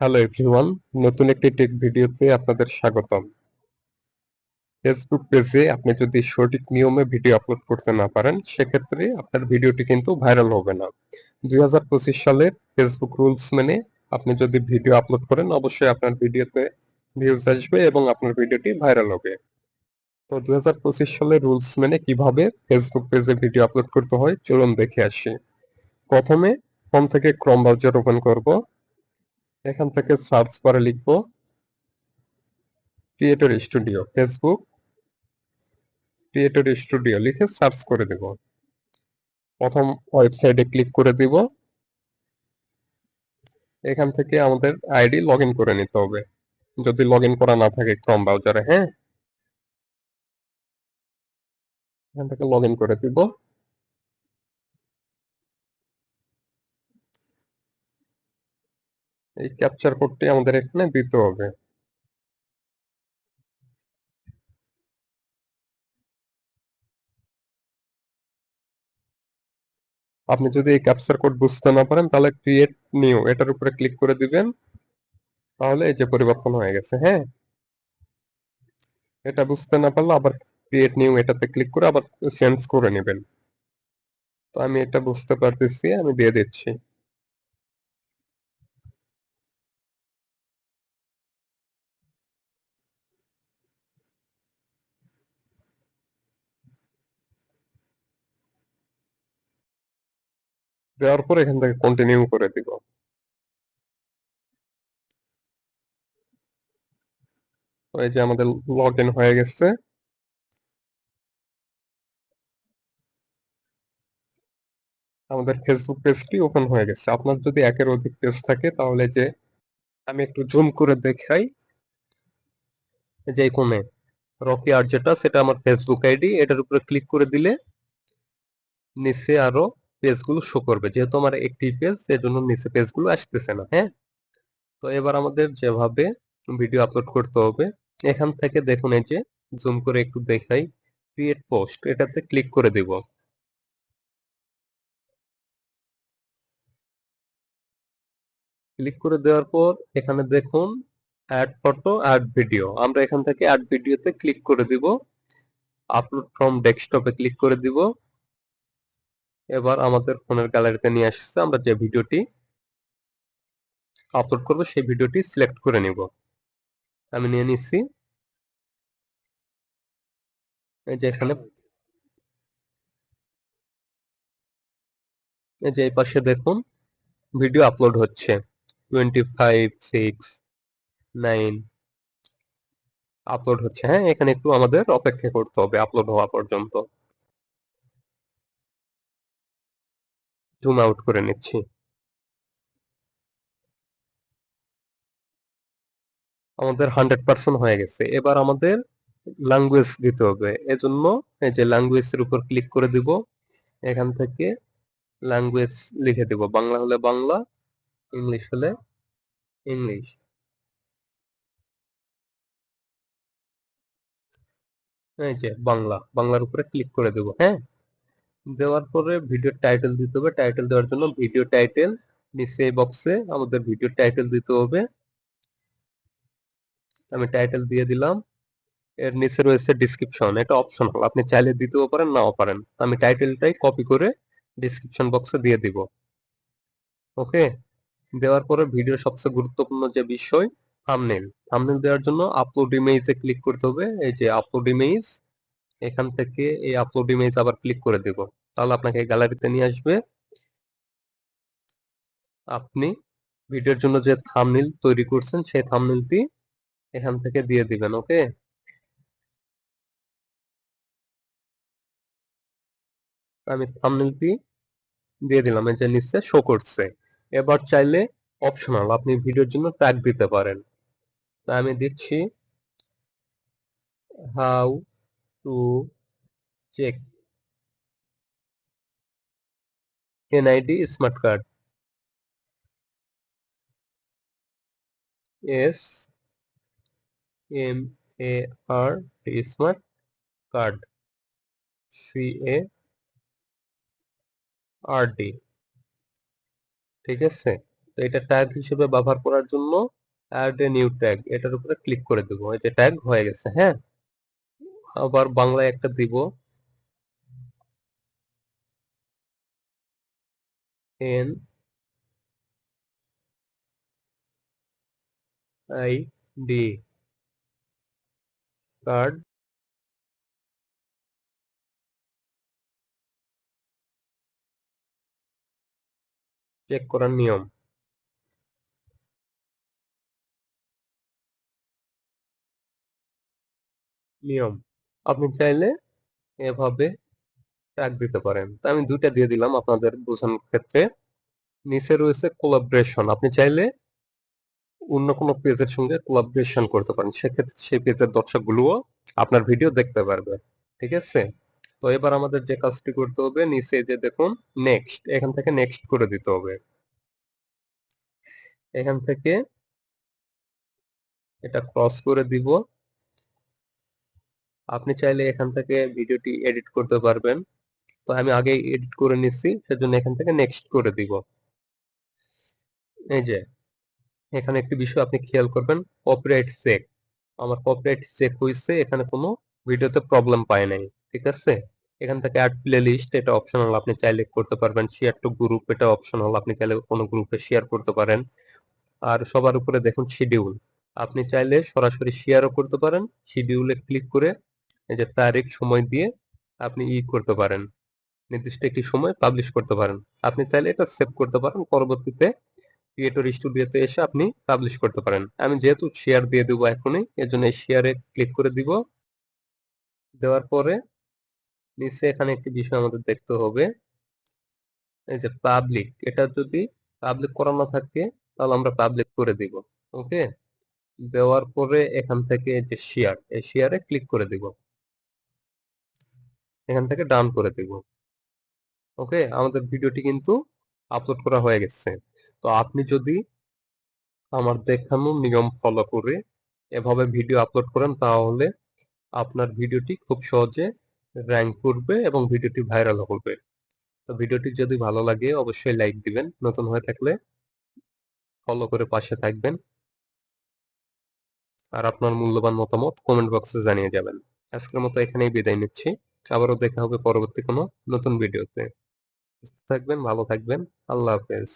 Hello everyone নতুন একটি take ভিডিওতে আপনাদের স্বাগতম। ফেসবুক পেজে আপনি যদি সঠিক নিয়মে ভিডিও আপলোড করতে না পারেন, সেক্ষেত্রে আপনার ভিডিওটি কিন্তু ভাইরাল হবে না। দুই সালের ফেসবুক রুলস মেনে আপনি যদি ভিডিও আপলোড করেন, অবশ্যই আপনার ভিডিওতে ভিউজ আসবে এবং আপনার ভিডিওটি ভাইরাল হবে। তো দুই হাজার পঁচিশ সালের রুলস মেনে কীভাবে ফেসবুক পেজে ভিডিও আপলোড করতে হয়, চলুন দেখে আসি। প্রথমে ফোন থেকে ক্রম ব্রাউজার ওপেন করব। এখান থেকে সার্চ করে লিখব creator studio Facebook creator studio লিখে সার্চ করে দেব। প্রথম ওয়েবসাইটে ক্লিক করে দিব। এখান থেকে আমাদের আইডি লগ করে নিতে হবে। যদি লগ করা না থাকে ক্রম ব্রাউজারে হ্যাঁ? এখান থেকে লগ করে দিব। এই ক্যাপচার কোডটি আমাদের এখানে দিতে হবে। আপনি যদি এই ক্যাপচার কোড বুঝতে না পারেন, তাহলে ক্রিয়েট নিউ এটার উপরে ক্লিক করে দিবেন। তাহলে এই যে পরিবর্তন হয়ে গেছে হ্যাঁ? এটা বুঝতে না পারলে আবার ক্রিয়েট নিউ এটাতে ক্লিক করে আবার চেঞ্জ করে নেবেন। তো আমি এটা বুঝতে পারতেছি, আমি দিয়ে দিচ্ছি। দেওয়ার পর এখান থেকে কন্টিনিউ করে দিব। এই যে আমাদের লগ ইন হয়ে গেছে। আমাদের ফেসবুক পেজটি ওপেন হয়ে গেছে। আপনার যদি একের অধিক পেজ থাকে, তাহলে যে আমি একটু জুম করে দেখাই। যে কোণে রকি আর যেটা, সেটা আমার ফেসবুক আইডি এটার উপরে ক্লিক করে দিলে নিচে আরও পেজগুলো শো করবে, যেহেতু আমার একটি পেজ সেজন্য নিচে পেজগুলো আসতেছে না হ্যাঁ? তো এবার আমাদের যেভাবে ভিডিও আপলোড করতে হবে, এখান থেকে দেখুন এই যে জুম করে একটু দেখাই ক্রিয়েট পোস্ট এটাতে ক্লিক করে দেব। ক্লিক করে দেওয়ার পর এখানে দেখুন অ্যাড ফটো অ্যাড ভিডিও আমরা এখান থেকে অ্যাড ভিডিওতে ক্লিক করে দিব আপলোড ফ্রম ডেস্কটপে ক্লিক করে দিব। এবার আমাদের ফোনের গ্যালারিতে নিয়ে আসছে আমরা যে ভিডিওটি আপলোড করব, সেই ভিডিওটি সিলেক্ট করে নিব। আমি নিয়ে নিচ্ছি এই যে এখানে এই যে এই পাশে দেখুন ভিডিও আপলোড হচ্ছে। Twenty five six nine upload হচ্ছে। হ্যাঁ এখানে একটু আমাদের অপেক্ষা করতে হবে আপলোড হওয়া পর্যন্ত। জুম আউট করে নিচ্ছি। আমাদের হান্ড্রেড পার্সেন্ট হয়ে গেছে। এবার আমাদের ল্যাঙ্গুয়েজ দিতে হবে। এজন্য এই যে ল্যাঙ্গুয়েজের উপর ক্লিক করে দিব। এখান থেকে ল্যাঙ্গুয়েজ লিখে দিব। বাংলা হলে বাংলা, ইংলিশ হলে ইংলিশ। এই যে বাংলা, বাংলার উপরে ক্লিক করে দেব হ্যাঁ? দেওয়ার পরে ভিডিও টাইটেল দিতে হবে। টাইটেল দেওয়ার জন্য ভিডিও টাইটেল নিচে বক্সে আমাদের ভিডিও টাইটেল দিতে হবে। আমি টাইটেল দিয়ে দিলাম। এর নিচে রয়েছে ডিসক্রিপশন এটা অপশনাল আপনি চাইলে দিতেও পারেন, নাও পারেন। আমি টাইটেলটাই কপি করে ডিসক্রিপশন বক্সে দিয়ে দিব। ওকে? দেওয়ার পরে ভিডিওর সবচেয়ে গুরুত্বপূর্ণ যে বিষয় থামনেল থামনেল দেওয়ার জন্য আপলোড ইমেজে ক্লিক করতে হবে। এই যে আপলোড ইমেজ এখান থেকে এই আপলোড ইমেজ আবার ক্লিক করে দেব। তাহলে আপনাকে গ্যালারিতে নিয়ে আসবে। আপনি ভিডিওর জন্য যে থামনেল তৈরি করছেন, সেই থামনেলটি এখান থেকে দিয়ে দিবেন ওকে আমি থামনেলটি দিয়ে দিলাম, এই যে নিচে শো করছে। এবার চাইলে অপশনাল আপনি ভিডিওর জন্য ট্যাগ দিতে পারেন। আমি দিচ্ছি how to check NID smart card S M A R T smart card C A R D ঠিক আছে? তো এটা ট্যাগ হিসেবে ব্যবহার করার জন্য অ্যাড এ নিউ ট্যাগ এটার উপরে ক্লিক করে দেব। এই যে ট্যাগ হয়ে গেছে হ্যাঁ? আবার বাংলায় একটা দিব। N I D card check করার নিয়ম। নিয়ম। আপনি চাইলে এভাবে ট্যাগ দিতে পারেন। তো আমি দুইটা দিয়ে দিলাম আপনাদের বোঝানোর ক্ষেত্রে। নিচে রয়েছে কোলাবরেশন আপনি চাইলে অন্য কোনো পেজের সঙ্গে কোলাবরেশন করতে পারেন। সেক্ষেত্রে সেই পেজের দর্শকগুলোও আপনার ভিডিও দেখতে পারবে। ঠিক আছে? তো এবার আমাদের যে কাজটি করতে হবে, নিচে যে দেখুন নেক্সট এখান থেকে নেক্সট করে দিতে হবে। এখান থেকে এটা ক্রস করে দিব। আপনি চাইলে এখান থেকে ভিডিওটি এডিট করতে পারবেন। তো আমি আগে এডিট করে নিচ্ছি, সেজন্য এখান থেকে নেক্সট করে দিব। এই যে, এখানে একটি বিষয় আপনি খেয়াল করবেন কপিরাইট চেক আমার কপিরাইট চেক হয়েছে এখানে কোনো ভিডিওতে প্রবলেম পায় নাই, ঠিক আছে? এখান থেকে অ্যাড প্লে লিস্ট এটা অপশনাল আপনি চাইলে করতে পারবেন। শেয়ার টু গ্রুপ এটা অপশনাল আপনি চাইলে কোনো গ্রুপে শেয়ার করতে পারেন। আর সবার উপরে দেখুন শিডিউল আপনি চাইলে সরাসরি শেয়ারও করতে পারেন শিডিউলে ক্লিক করে এই যে তারিখ, সময় দিয়ে আপনি ই করতে পারেন। নির্দিষ্ট একটি সময় পাবলিশ করতে পারেন। আপনি চাইলে এটা সেভ করতে পারেন। পরবর্তীতে ক্রিয়েটর স্টুডিওতে এসে আপনি পাবলিশ করতে পারেন। আমি যেহেতু শেয়ার দিয়ে দেবো এখনই এর জন্য শেয়ারে ক্লিক করে দিব। দেওয়ার পরে নিচে এখানে একটি বিষয় আমাদের দেখতে হবে। এই যে পাবলিক এটা যদি পাবলিক করানো থাকে, তাহলে আমরা পাবলিক করে দিব। ওকে দেওয়ার পরে এখান থেকে যে শেয়ার এই শেয়ারে ক্লিক করে দিব। এখান থেকে ডান করে দিব। ওকে? আমাদের ভিডিওটি কিন্তু আপলোড করা হয়ে গেছে। তো আপনি যদি আমার দেখানো নিয়ম ফলো করে এভাবে ভিডিও আপলোড করেন, তাহলে আপনার ভিডিওটি খুব সহজে র্যাঙ্ক করবে এবং ভিডিওটি ভাইরাল হবে। তো ভিডিওটি যদি ভালো লাগে, অবশ্যই লাইক দিবেন। নতুন হয়ে থাকলে ফলো করে পাশে থাকবেন। আর আপনার মূল্যবান মতামত কমেন্ট বক্সে জানিয়ে যাবেন। আজকের মতো এখানেই বিদায় নিচ্ছি। আবারও দেখা হবে পরবর্তী কোনো নতুন ভিডিওতে। সুস্থ থাকবেন ভালো থাকবেন। আল্লাহ হাফেজ।